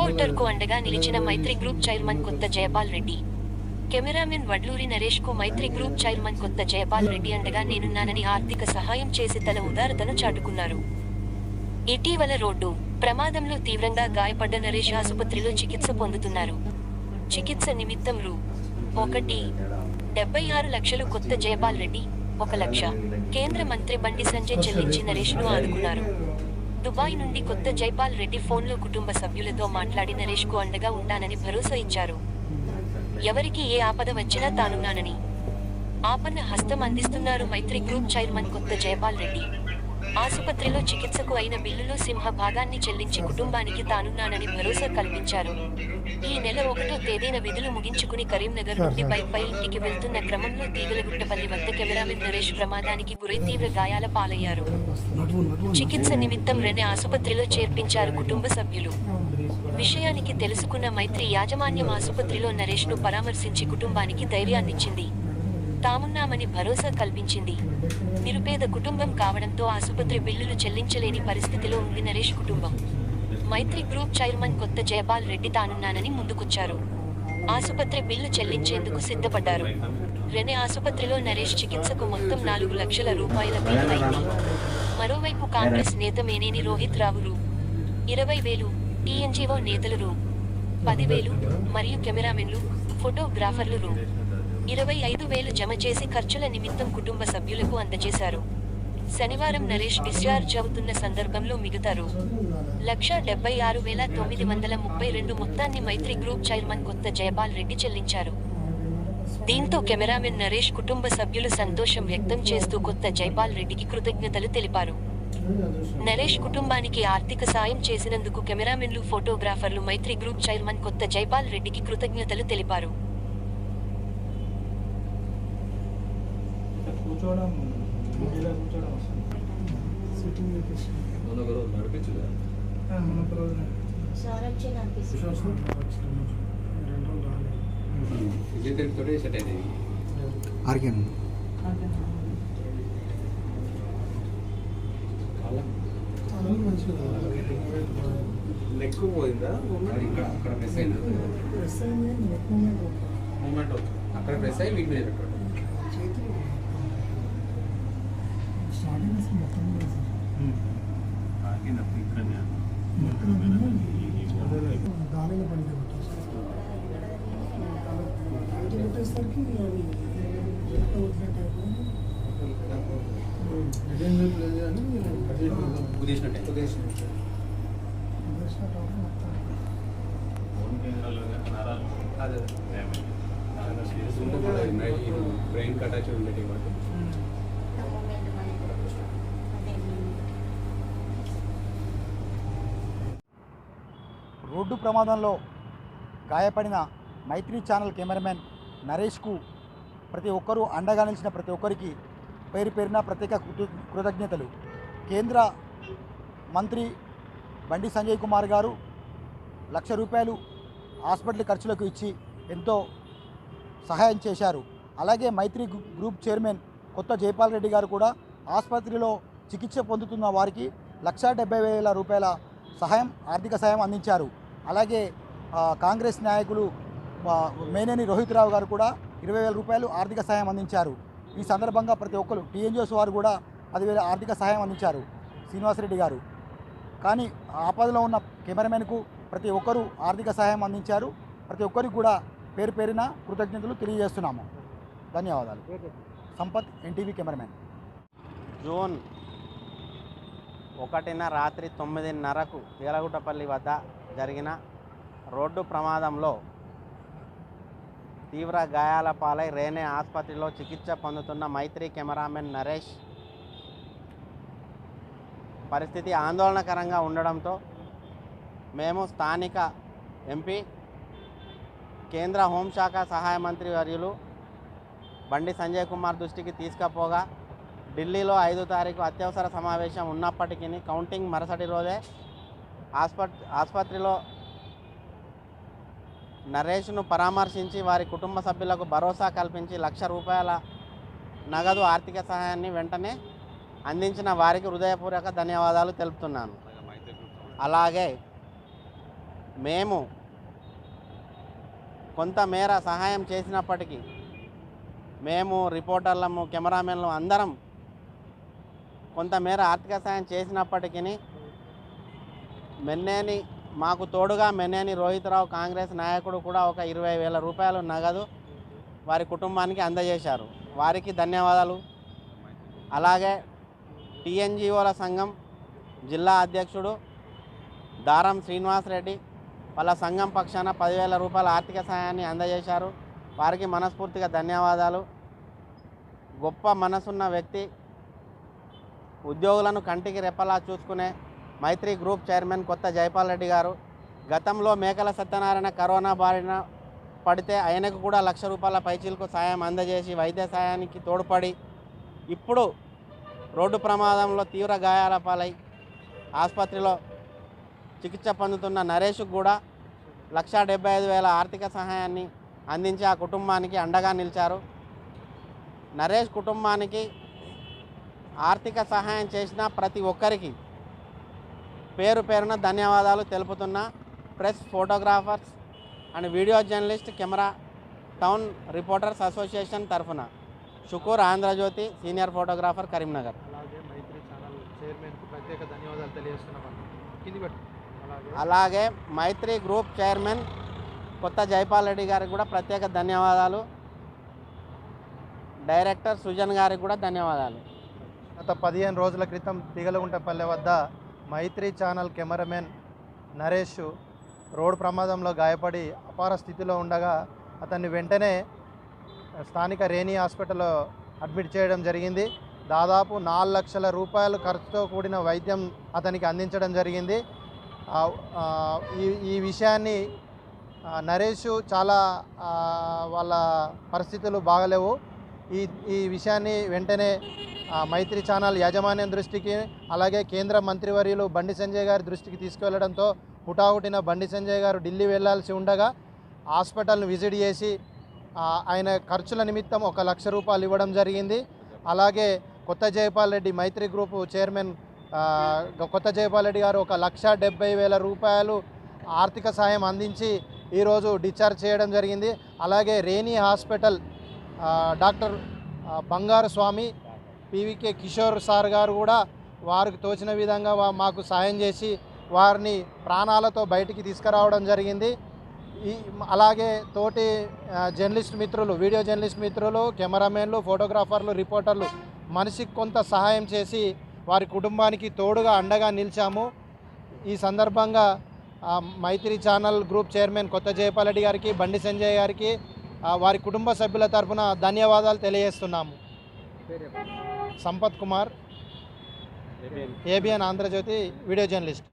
రిపోర్టర్కు అండగా నిలిచిన Maitri group chairman Kotha Jayapal Reddy. Cameraman Vadluri నరేష్కు Maitri group chairman Kotha Jayapal Reddy అండగా నేనున్నానని ఆర్థిక సహాయం చేసి తన ఉదారతను చాటుకున్నారు. ఇటీవల రోడ్డు ప్రమాదంలో తీవ్రంగా గాయపడ్డ నరేష్ ఆసుపత్రిలో చికిత్స పొందుతున్నారు. చికిత్స నిమిత్తం రూ. ఒకటి డెబ్బై ఆరు లక్షలు కొత్త జయపాల్ రెడ్డి ఒక లక్ష. కేంద్ర మంత్రి బండి సంజయ్ చెల్లించి నరేష్ను ఆదుకున్నారు. దుబాయ్ నుండి కొత్త జైపాల్ రెడ్డి ఫోన్లో కుటుంబ సభ్యులతో మాట్లాడి నరేష్కు అండగా ఉంటానని భరోసా ఇచ్చారు. ఎవరికి ఏ ఆపద వచ్చినా తానున్నానని. ఆపన్న హస్తం అందిస్తున్నారు మైత్రి గ్రూప్ చైర్మన్ కొత్త జైపాల్ రెడ్డి. ఆసుపత్రిలో చికిత్సకు అయిన బిల్లులో సింహ భాగాన్ని చెల్లించి కుటుంబానికి తానున్నానని భరోసా కల్పించారు. ఈ నెల ఒకటో తేదీన విధులు ముగించుకుని కరీంనగర్ నుండి బైక్ పై ఇంటికి వెళ్తున్న క్రమంలో తీగలగుట్టపల్లి వద్ద కెమెరామెన్ నరేష్ ప్రమాదానికి గురై తీవ్ర గాయాల పాలయ్యారు. చికిత్స నిమిత్తం రెనె ఆసుపత్రిలో చేర్పించారు కుటుంబ సభ్యులు. విషయానికి తెలుసుకున్న మైత్రి యాజమాన్యం ఆసుపత్రిలో నరేష్ను పరామర్శించి కుటుంబానికి ధైర్యాన్నిచ్చింది. తామున్నామని భరోసా కల్పించింది. నిరుపేద కుటుంబం కావడంతో ఆసుపత్రి బిల్లులు చెల్లించలేని పరిస్థితిలో ఉంది నరేష్ కుటుంబం. మైత్రి గ్రూప్ చైర్మన్ కొత్త జయపాల్ రెడ్డి తానున్నానని ముందుకొచ్చారు. ఆసుపత్రి బిల్లు చెల్లించేందుకు సిద్ధపడ్డారు. రెనే ఆసుపత్రిలో నరేష్ చికిత్సకు మొత్తం నాలుగు లక్షల రూపాయల బిల్లు అయింది. మరోవైపు కాంగ్రెస్ నేత మేనేని రోహిత్ రావు రూ. ఇరవై వేలు టీఎన్జీఓ నేతలు రూ. పదివేలు మరియు కెమెరామెన్లు ఫోటోగ్రాఫర్లు రూ. ఇరవై ఐదు వేలు జమ చేసి ఖర్చుల నిమిత్తం కుటుంబ సభ్యులకు అందజేశారు. శనివారం నరేష్ డిశ్చార్జ్ అవుతున్న సందర్భంలో మిగతారు. లక్ష డెబ్బై ఆరు వేల తొమ్మిది వందల ముప్పై రెండు మొత్తాన్ని మైత్రి గ్రూప్ చైర్మన్ కొత్త జయపాల్ రెడ్డి చెల్లించారు. దీంతో కెమెరామెన్ నరేష్ కుటుంబ సభ్యులు సంతోషం వ్యక్తం చేస్తూ కొత్త జైపాల్ రెడ్డికి కృతజ్ఞతలు తెలిపారు. నరేష్ కుటుంబానికి ఆర్థిక సాయం చేసినందుకు కెమెరామెన్లు ఫోటోగ్రాఫర్లు మైత్రి గ్రూప్ చైర్మన్ కొత్త జైపాల్ రెడ్డికి కృతజ్ఞతలు తెలిపారు. కూర్చోవడం ఇలా కూర్చోవడం వస్తుంది సిట్టింగ్ లొకేషన్ మొన్న ఒక రోజు నడిపించలే. మన ఒక రోజు సార్ వచ్చి కనిపిస్తుంది రెండు రోజులు రాలేదు. విజయ్ తోటే సెట్ అయింది ఆర్కే. చాలా మంచిగా లెగ్ పోయిందా? ఇక్కడ అక్కడ ప్రెస్ అయింది? ప్రెస్ అయింది. నెక్ మూమెంట్ మూమెంట్ అక్కడ ప్రెస్ అయ్యి వీటి మీద పెట్టాడు వదిలేసినట్టు అవ్వడం మొత్తం అదే బ్రెయిన్ కటాచ్ ఉండేటి వాటి రోడ్డు ప్రమాదంలో గాయపడిన మైత్రి ఛానల్ కెమెరామెన్ నరేష్కు ప్రతి ఒక్కరూ అండగా నిలిచిన ప్రతి ఒక్కరికి పేరు పేరిన ప్రత్యేక కృతజ్ఞతలు. కేంద్ర మంత్రి బండి సంజయ్ కుమార్ గారు లక్ష రూపాయలు హాస్పిటల్ ఖర్చులకు ఇచ్చి ఎంతో సహాయం చేశారు. అలాగే మైత్రి గ్రూప్ చైర్మన్ కొత్త జైపాల్ రెడ్డి గారు కూడా ఆసుపత్రిలో చికిత్స పొందుతున్న వారికి లక్ష డెబ్బై వేల రూపాయల సహాయం ఆర్థిక సహాయం అందించారు. అలాగే కాంగ్రెస్ నాయకులు మేనేని రోహిత్ రావు గారు కూడా ఇరవై వేల రూపాయలు ఆర్థిక సహాయం అందించారు. ఈ సందర్భంగా ప్రతి ఒక్కరు టీఎన్జిఓస్ వారు కూడా పదివేల ఆర్థిక సహాయం అందించారు శ్రీనివాసరెడ్డి గారు. కానీ ఆపదలో ఉన్న కెమెరామెన్కు ప్రతి ఒక్కరూ ఆర్థిక సహాయం అందించారు. ప్రతి ఒక్కరికి కూడా పేరు పేరిన కృతజ్ఞతలు తెలియజేస్తున్నాము. ధన్యవాదాలు. సంపత్ ఎన్టీవీ కెమెరామెన్ జూన్ ఒకటిన రాత్రి తొమ్మిదిన్నరకు తీలగుట్టపల్లి వద్ద జరిగిన రోడ్డు ప్రమాదంలో తీవ్ర గాయాల పాలై రేనే ఆసుపత్రిలో చికిత్స పొందుతున్న మైత్రి కెమెరామెన్ నరేష్. పరిస్థితి ఆందోళనకరంగా ఉండడంతో మేము స్థానిక ఎంపీ కేంద్ర హోంశాఖ సహాయ మంత్రి వర్యులు బండి సంజయ్ కుమార్ దృష్టికి తీసుకపోగా ఢిల్లీలో ఐదో తారీఖు అత్యవసర సమావేశం ఉన్నప్పటికీ కౌంటింగ్ మరుసటి రోజే ఆస్పట్ ఆసుపత్రిలో నరేష్ను పరామర్శించి వారి కుటుంబ సభ్యులకు భరోసా కల్పించి లక్ష రూపాయల నగదు ఆర్థిక సహాయాన్ని వెంటనే అందించిన వారికి హృదయపూర్వక ధన్యవాదాలు తెలుపుతున్నాను. అలాగే మేము కొంతమేర సహాయం చేసినప్పటికీ మేము రిపోర్టర్లము కెమెరామెన్లు అందరం కొంతమేర ఆర్థిక సాయం చేసినప్పటికీ మెన్నేని మాకు తోడుగా మెన్నేని రోహిత్రావు కాంగ్రెస్ నాయకుడు కూడా ఒక ఇరవై వేల రూపాయలు నగదు వారి కుటుంబానికి అందజేశారు. వారికి ధన్యవాదాలు. అలాగే టీఎన్జిఓల సంఘం జిల్లా అధ్యక్షుడు దారం శ్రీనివాసరెడ్డి వాళ్ళ సంఘం పక్షాన పదివేల రూపాయల ఆర్థిక సాయాన్ని అందజేశారు. వారికి మనస్ఫూర్తిగా ధన్యవాదాలు. గొప్ప మనసున్న వ్యక్తి ఉద్యోగులను కంటికి రెప్పలా చూసుకునే మైత్రి గ్రూప్ చైర్మన్ కొత్త జైపాల్ రెడ్డి గారు గతంలో మేకల సత్యనారాయణ కరోనా బారిన పడితే ఆయనకు కూడా లక్ష రూపాయల పైచీలకు సాయం అందజేసి వైద్య సాయానికి తోడ్పడి ఇప్పుడు రోడ్డు ప్రమాదంలో తీవ్ర గాయాల పాలై ఆసుపత్రిలో చికిత్స పొందుతున్న నరేష్కు కూడా లక్ష డెబ్బై ఐదు వేల ఆర్థిక సహాయాన్ని అందించి ఆ కుటుంబానికి అండగా నిలిచారు. నరేష్ కుటుంబానికి ఆర్థిక సహాయం చేసిన ప్రతి ఒక్కరికి పేరు పేరున ధన్యవాదాలు తెలుపుతున్న. Press photographers and video journalist camera town reporters association తరఫున షుకూర్ ఆంధ్రజ్యోతి సీనియర్ ఫోటోగ్రాఫర్ కరీంనగర్. అలాగే మైత్రి ఛానల్ చైర్మన్కు ప్రత్యేక ధన్యవాదాలు తెలియజేస్తున్నాం అలాగే మైత్రి గ్రూప్ చైర్మన్ కొత్త జైపాల్ రెడ్డి గారికి కూడా ప్రత్యేక ధన్యవాదాలు. డైరెక్టర్ సుజన్ గారికి కూడా ధన్యవాదాలు. గత పదిహేను రోజుల క్రితం దిగలగుంటపల్లె వద్ద Maitri channel cameraman Naresh road ప్రమాదంలో గాయపడి అపార స్థితిలో ఉండగా అతన్ని వెంటనే స్థానిక రేణి హాస్పిటల్లో అడ్మిట్ చేయడం జరిగింది. దాదాపు నాలుగు లక్షల రూపాయలు ఖర్చుతో కూడిన వైద్యం అతనికి అందించడం జరిగింది. ఈ ఈ విషయాన్ని నరేష్ చాలా వాళ్ళ పరిస్థితులు బాగలేవు. ఈ ఈ విషయాన్ని వెంటనే మైత్రి ఛానల్ యాజమాన్యం దృష్టికి అలాగే కేంద్ర మంత్రివర్యులు బండి సంజయ్ గారి దృష్టికి తీసుకువెళ్ళడంతో హుటాహుటిన బండి సంజయ్ గారు ఢిల్లీ వెళ్ళాల్సి ఉండగా హాస్పిటల్ను విజిట్ చేసి ఆయన ఖర్చుల నిమిత్తం ఒక లక్ష రూపాయలు ఇవ్వడం జరిగింది. అలాగే కొత్త జయపాల్ రెడ్డి మైత్రి గ్రూపు చైర్మన్ కొత్త జయపాల్ రెడ్డి గారు ఒక లక్ష డెబ్బై వేల రూపాయలు ఆర్థిక సాయం అందించి ఈరోజు డిశ్చార్జ్ చేయడం జరిగింది. అలాగే రేణి హాస్పిటల్ డాక్టర్ బంగారు స్వామి పీవీకే కిషోర్ సార్ గారు కూడా వారికి తోచిన విధంగా మాకు సాయం చేసి వారిని ప్రాణాలతో బయటికి తీసుకురావడం జరిగింది. ఈ అలాగే తోటి జర్నలిస్ట్ మిత్రులు వీడియో జర్నలిస్ట్ మిత్రులు కెమెరామెన్లు ఫోటోగ్రాఫర్లు రిపోర్టర్లు మనిషికి కొంత సహాయం చేసి వారి కుటుంబానికి తోడుగా అండగా నిలిచాము. ఈ సందర్భంగా మైత్రి channel group chairman Kotha Jaipal గారికి బండి సంజయ్ గారికి వారి కుటుంబ సభ్యుల తరపున ధన్యవాదాలు తెలియజేస్తున్నాము. Sampath Kumar ABN Andhrajyothi video journalist.